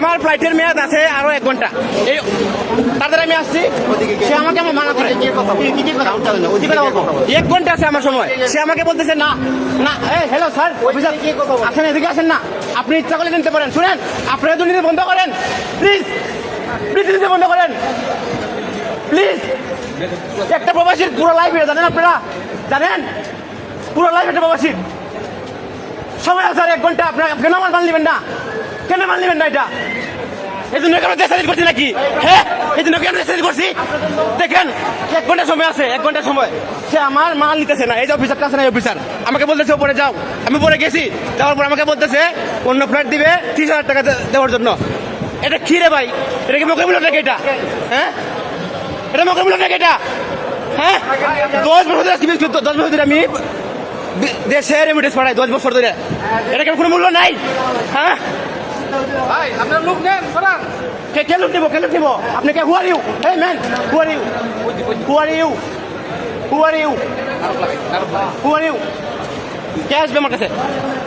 আমার ফ্লাইটের মেয়াদ আছে আরও এক ঘণ্টা। এই, তাদের আমি আসছি। সে আমাকে আমার মানা করে। এক ঘণ্টা আছে আমার সময়। সে আমাকে বলতেছে, না না হ্যালো স্যার অফিসার আসেন, এদিকে আসেন না। আপনি ইচ্ছা করলে নিতে পারেন। শুনেন, আপনারা দুর্নীতি বন্ধ করেন। প্লিজ প্লিজ বন্ধ করেন। প্লিজ একটা প্রবাসীর পুরো লাইফ এটা, জানেন আপনারা? জানেন? পুরো লাইফ একটা প্রবাসীর। সময় আছে আর এক ঘণ্টা। আপনার কেন আমার মান নেবেন না? কেন মান নেবেন না এটা? এই জন্য কেন দেশালি করছি নাকি? হ্যাঁ এই জন্য কেন দেশালি করছি? দেখেন, এক ঘণ্টা সময় আছে, এক ঘণ্টা সময়। সে আমার মাল নিতেছে না। এই যে অফিসারটা আছে না অফিসার আমাকে বলতেছে, উপরে যাও। আমি উপরে গেছি। যাওয়ার পর আমাকে বলতেছে, অন্য ফ্লাইট দিবে ত্রিশ হাজার টাকা দেওয়ার জন্য। এটা কি ভাই? এটা কি মোকাবিলা নাকি এটা? হ্যাঁ? এটা মোকাবিলা নাকি এটা? হ্যাঁ? দশ বছর ধরে দশ বছর ধরে আমি বি- দেশে রেমিটেন্স পাঠাই দশ বছর ধরে। এটা কেন কোনো মূল্য নাই? হ্যাঁ? ভাই আপনার লোক নেন সরান। কে কে লুট নিব কে লুট নিব? আপনি কে who are you hey man who are you who are you who are you who are you কে আসবে আমার কাছে?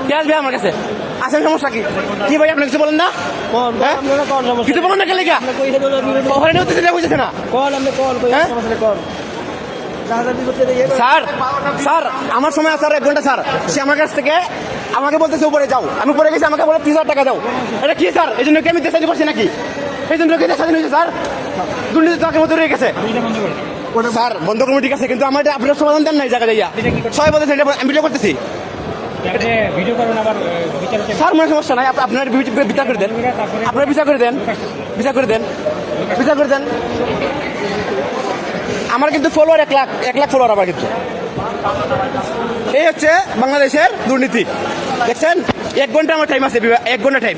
কে আসবে আমার কাছে? আসেন সমস্যা কি? কি ভাই আপনি কিছু বলেন না? হ্যাঁ? আপনারা কিছু বলেন না কে লেগা? ওখানে হতেছে না। কোন আপনি কোন কই স্যার স্যার আমার সময় আছে আর এক ঘণ্টা স্যার। সে আমার কাছ থেকে আমাকে বলতেছে উপরে যাও। আমি উপরে গেছি আমাকে বলে তিরিশ হাজার টাকা দাও। এটা কি স্যার? এই জন্য কি আমি দেশালি করছি নাকি? এই জন্য কি দেশালি হয়েছে স্যার? দুর্নীতি তাকে মতো রয়ে গেছে। স্যার বন্ধ করব ঠিক আছে কিন্তু আমার এটা আপনার সমাধান দেন নাই এই জায়গায় যাইয়া সবাই বলতেছে এটা আমি ভিডিও করতেছি। স্যার মনে সমস্যা নাই। আপ- আপনার বিচার করে দেন। আপনার বিচার করে দেন। বিচার করে দেন। বিচার করে দেন। আমার কিন্তু ফলোয়ার এক লাখ এক লাখ ফলোয়ার আমার কিন্তু। এই হচ্ছে বাংলাদেশের দুর্নীতি। দেখছেন? এক ঘণ্টা আমার টাইম আছে এক ঘণ্টা টাইম